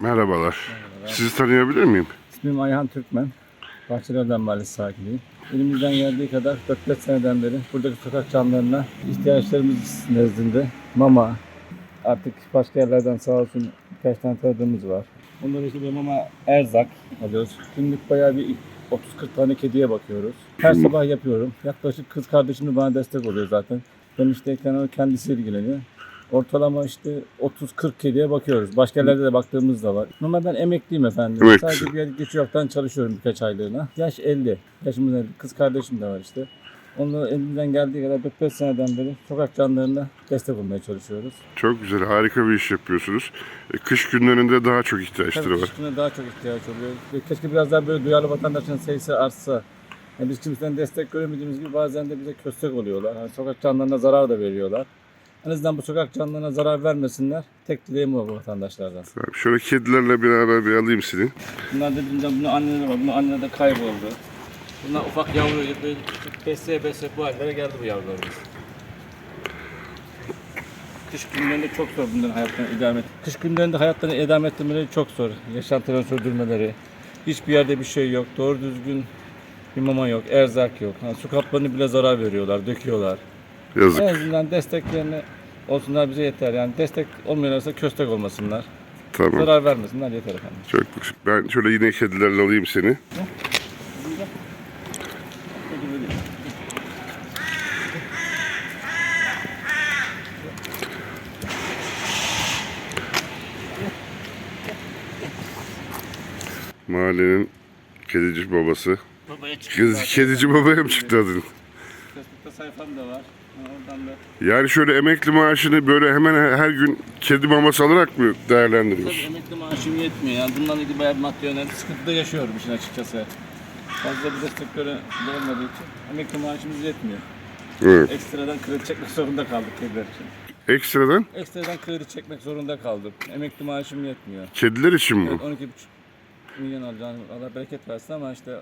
Merhabalar. Sizi tanıyabilir miyim? İsmim Ayhan Türkmen. Bahçelerden Mahallesi sakiniyim. Elimizden geldiği kadar 4-5 seneden beri buradaki sokak canlılarına ihtiyaçlarımız nezdinde mama, artık başka yerlerden sağ olsun birkaç tane tanıdığımız var. Onları işte bir mama erzak alıyoruz. Günlük bayağı bir 30-40 tane kediye bakıyoruz. Her sabah yapıyorum. Yaklaşık kız kardeşim de bana destek oluyor zaten. Ben işteyken o kendisi ilgileniyor. Ortalama işte 30-40 kediye bakıyoruz. Başka yerlerde de baktığımız da var. Ben emekliyim efendim. Evet. Sadece bir yer geçiyorken çalışıyorum birkaç aylığına. Yaş 50. Yaşımız 50. Kız kardeşim de var işte. Onunla elimizden geldiği kadar 4-5 seneden beri sokak canlılarına destek olmaya çalışıyoruz. Çok güzel, harika bir iş yapıyorsunuz. E, Kış günlerinde daha çok ihtiyaçları Tabii var. kışkına daha çok ihtiyaç oluyor. Keşke biraz daha böyle duyarlı vatandaşın sayısı artsa. Yani biz kimseden destek göremediğimiz gibi bazen de bize köstek oluyorlar. Yani sokak canlılarına zarar da veriyorlar. En azından bu sokak canlılarına zarar vermesinler. Tek dileğim o bu vatandaşlardan. Tamam, Şöyle kedilerle beraber bir alayım seni. Bunlar da bizden bunun anneleri var. Bunun anneleri de kayboldu. Bunlar ufak yavru besleye besleye bu hallere geldi bu yavrularımız. Kış günlerinde çok zor bunların hayatlarını idame et. Kış günlerinde hayatlarını idame ettirmeleri çok zor. Yaşantılarını sürdürmeleri. Hiçbir yerde bir şey yok. Doğru düzgün bir mama yok, erzak yok. Ha, su kaplarını bile zarar veriyorlar, döküyorlar. Yazık. En azından desteklerini olsunlar bize yeter. Yani destek olmuyorlarsa köstek olmasınlar. Tamam. Zarar vermesinler yeter efendim. Çok Ben şöyle yine kedilerle alayım seni. Mahallenin kedici babası. Babaya Kedi, kedici babaya mı çıktı adın? Facebook'ta sayfam da var. Oradan da. Yani şöyle emekli maaşını böyle hemen her gün kedi maması alarak mı Tabii değerlendiriyorsun? emekli maaşım yetmiyor. Yani bundan ilgili bayağı bir maddi yönelik sıkıntıda yaşıyorum işin açıkçası. Fazla bir destek göre olmadığı için emekli maaşımız yetmiyor. Evet. Ekstradan kredi çekmek zorunda kaldık kediler için. Ekstradan Ekstradan kredi çekmek zorunda kaldım. Emekli maaşım yetmiyor. kediler için mi? Evet, 12,5 milyon alacağım. Allah bereket versin ama işte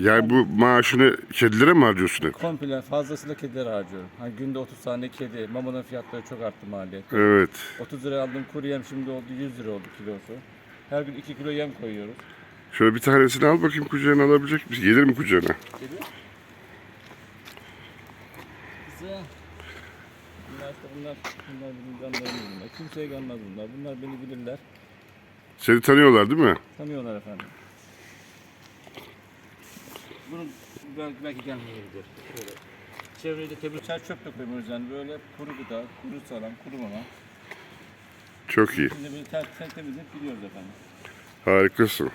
Yani bu maaşını kedilere mi harcıyorsun hep? komple fazlasıyla kedilere harcıyorum. Hani günde 30 tane kedi. Mamanın fiyatları çok arttı maliyet. Evet. 30 liraya aldığım kuru yem şimdi oldu 100 lira oldu kilosu. Her gün 2 kilo yem koyuyoruz. Şöyle bir tanesini al bakayım kucağına alabilecek misin? Gelir mi kucağına? Geliyor. Güzel. Bunlar işte bunlar, bunlar bizim canlarımız bunlar. Kimseye gelmez bunlar. Bunlar beni bilirler. Seni tanıyorlar değil mi? Tanıyorlar efendim. Bunun belki, belki gelmeyebilir. Böyle. Çevrede temiz çer çöp de koymuyoruz yani böyle kuru gıda, kuru salam, kuru mama. Çok iyi. Şimdi böyle ter, ter temizleyip gidiyoruz efendim. Harikasın.